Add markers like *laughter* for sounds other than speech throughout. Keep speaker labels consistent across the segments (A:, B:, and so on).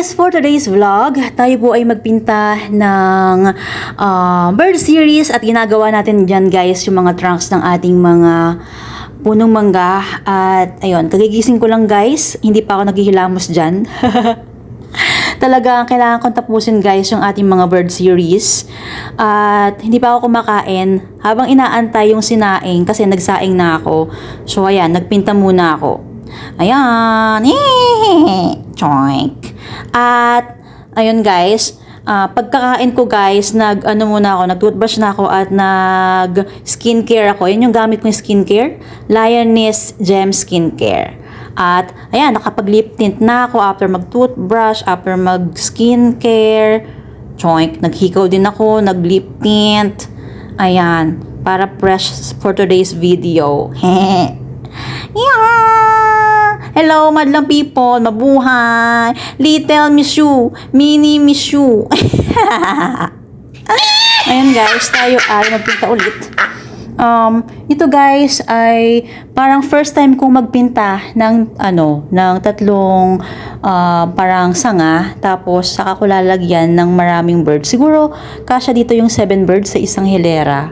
A: guys, for today's vlog, tayo po ay magpinta ng ah, bird series at ginagawa natin dyan guys yung mga trunks ng ating mga punong mangga at ayun, kagigising ko lang guys, hindi pa ako naghihilamos dyan. *laughs* Talaga, kailangan kong tapusin guys yung ating mga bird series. At hindi pa ako kumakain habang inaantay yung sinaing kasi nagsaing na ako. So ayan, nagpinta muna ako. Ayan. Choink. At ayun guys, ah, pagkakain ko guys, nag ano muna ako, nag-toothbrush na ako at nag skincare ako. Yun yung gamit kong skincare, Lioness Gem Skincare. At ayan, nakapag-lip tint na ako after mag-toothbrush, after mag-skincare. Choink, naghikaw din ako, nag-lip tint. Ayan, para fresh for today's video. *laughs* yeah! Hello, madlang people, mabuhay. Little Miss You, Mini Miss You. *laughs* Ayan guys, tayo ay magpinta ulit. Um, ito guys ay parang first time kong magpinta ng ano, ng tatlong ah, parang sanga tapos saka ko lalagyan ng maraming birds. Siguro kasya dito yung seven birds sa isang hilera.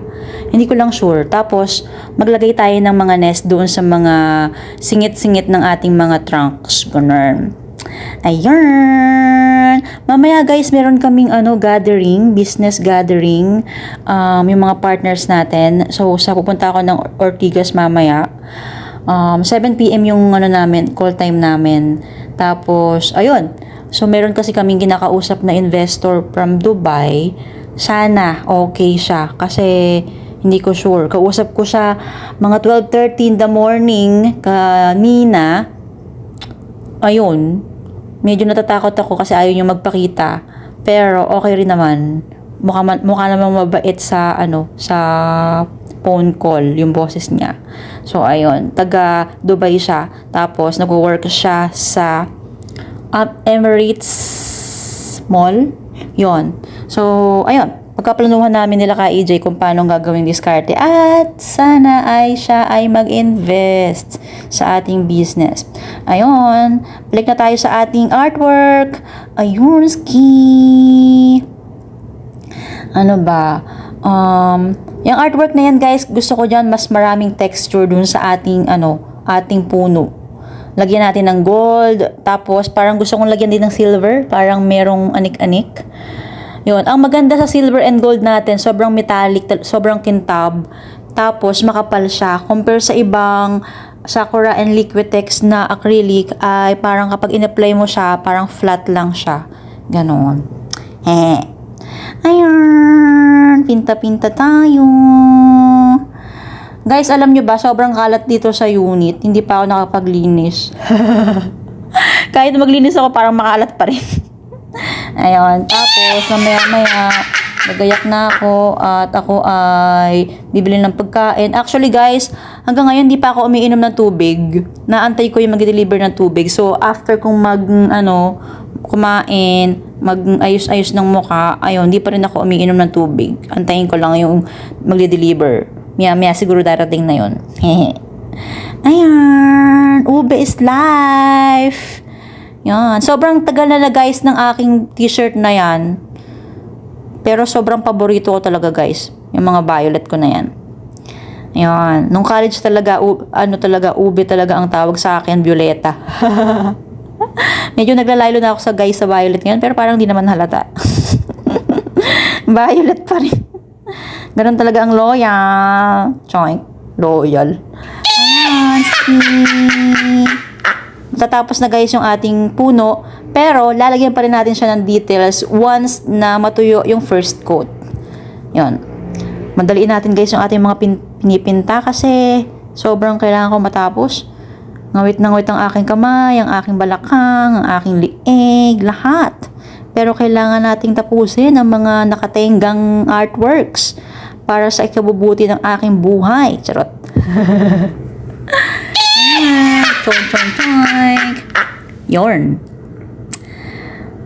A: Hindi ko lang sure. Tapos maglagay tayo ng mga nest doon sa mga singit-singit ng ating mga trunks. Ganun. Ayan. Mamaya guys, meron kaming ano gathering, business gathering, um, yung mga partners natin. So, sa pupunta ako ng Ortigas mamaya. Um, 7 p.m. yung ano namin, call time namin. Tapos, ayun. So, meron kasi kaming kinakausap na investor from Dubai. Sana okay siya kasi hindi ko sure. Kausap ko siya mga 12.30 in the morning kanina ayun, medyo natatakot ako kasi ayaw niya magpakita. Pero okay rin naman. Mukha, mukha namang mabait sa ano, sa phone call yung boses niya. So ayun, taga Dubai siya. Tapos nagwo-work siya sa um, Emirates Mall. Yon. So ayun, pagkaplanuhan namin nila ka EJ kung paano gagawin diskarte at sana ay siya ay mag-invest sa ating business. Ayun, balik na tayo sa ating artwork. Ayun, ski. Ano ba? Um, yung artwork na yan guys, gusto ko dyan mas maraming texture dun sa ating ano, ating puno. Lagyan natin ng gold, tapos parang gusto kong lagyan din ng silver, parang merong anik-anik. Yun. Ang maganda sa silver and gold natin, sobrang metallic, tal- sobrang kintab. Tapos, makapal siya. Compare sa ibang Sakura and Liquitex na acrylic, ay parang kapag in-apply mo siya, parang flat lang siya. Ganon. He. Ayan. Pinta-pinta tayo. Guys, alam nyo ba, sobrang kalat dito sa unit. Hindi pa ako nakapaglinis. *laughs* Kahit maglinis ako, parang makalat pa rin. Ayun. Tapos, mamaya-maya, nagayak na ako at ako ay bibili ng pagkain. Actually, guys, hanggang ngayon, di pa ako umiinom ng tubig. Naantay ko yung mag-deliver ng tubig. So, after kong mag, ano, kumain, mag-ayos-ayos ng muka, ayun, di pa rin ako umiinom ng tubig. Antayin ko lang yung mag-deliver. Maya-maya siguro darating na yun. *laughs* Ayan, ube is life. Yan. Sobrang tagal na na guys ng aking t-shirt na yan. Pero sobrang paborito ko talaga guys. Yung mga violet ko na yan. Ayan. Nung college talaga, u- ano talaga, ube talaga ang tawag sa akin, Violeta. *laughs* Medyo naglalaylo na ako sa guys sa violet ngayon, pero parang di naman halata. *laughs* violet pa rin. Ganun talaga ang loyal. Choink. Loyal. Ayan. see. Tatapos na guys yung ating puno. Pero lalagyan pa rin natin siya ng details once na matuyo yung first coat. Yun. Madaliin natin guys yung ating mga pin- pinipinta kasi sobrang kailangan ko matapos. Ngawit na ngawit ang aking kamay, ang aking balakang, ang aking lieg, lahat. Pero kailangan nating tapusin ang mga nakatenggang artworks para sa ikabubuti ng aking buhay. Charot. *laughs* Chong, chong, chong. Yorn.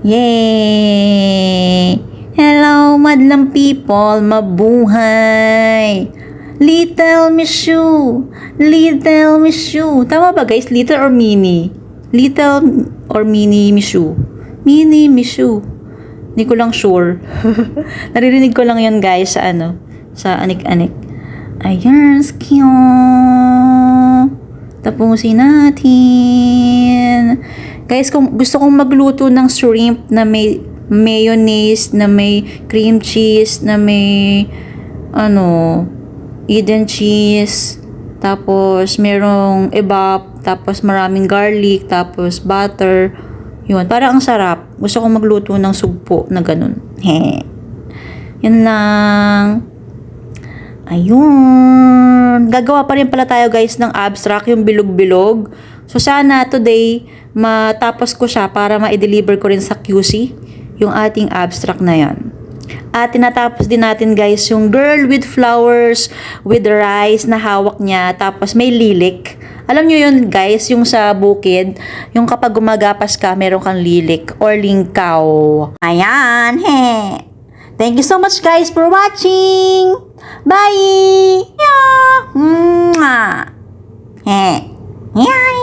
A: Yay! Hello, madlang people, mabuhay! Little Miss You! Little Miss You! Tama ba guys? Little or mini? Little or mini Miss You? Mini Mishu. Hindi ko lang sure. *laughs* Naririnig ko lang yun guys sa ano, sa anik-anik. Ayan, skyo. Tapusin natin. Guys, kung gusto kong magluto ng shrimp na may mayonnaise, na may cream cheese, na may ano, Eden cheese, tapos merong ebap, tapos maraming garlic, tapos butter. Yun, parang ang sarap. Gusto kong magluto ng sugpo na ganun. He. Yun lang. Ayun. Gagawa pa rin pala tayo guys ng abstract, yung bilog-bilog. So sana today, matapos ko siya para ma-deliver ko rin sa QC yung ating abstract na yan. At tinatapos din natin guys yung girl with flowers with rice na hawak niya tapos may lilik. Alam nyo yun guys, yung sa bukid, yung kapag gumagapas ka, meron kang lilik or lingkaw. Ayan, *laughs* he. Thank you so much guys for watching. バイ。にゃー。うん。まーえー。にゃーに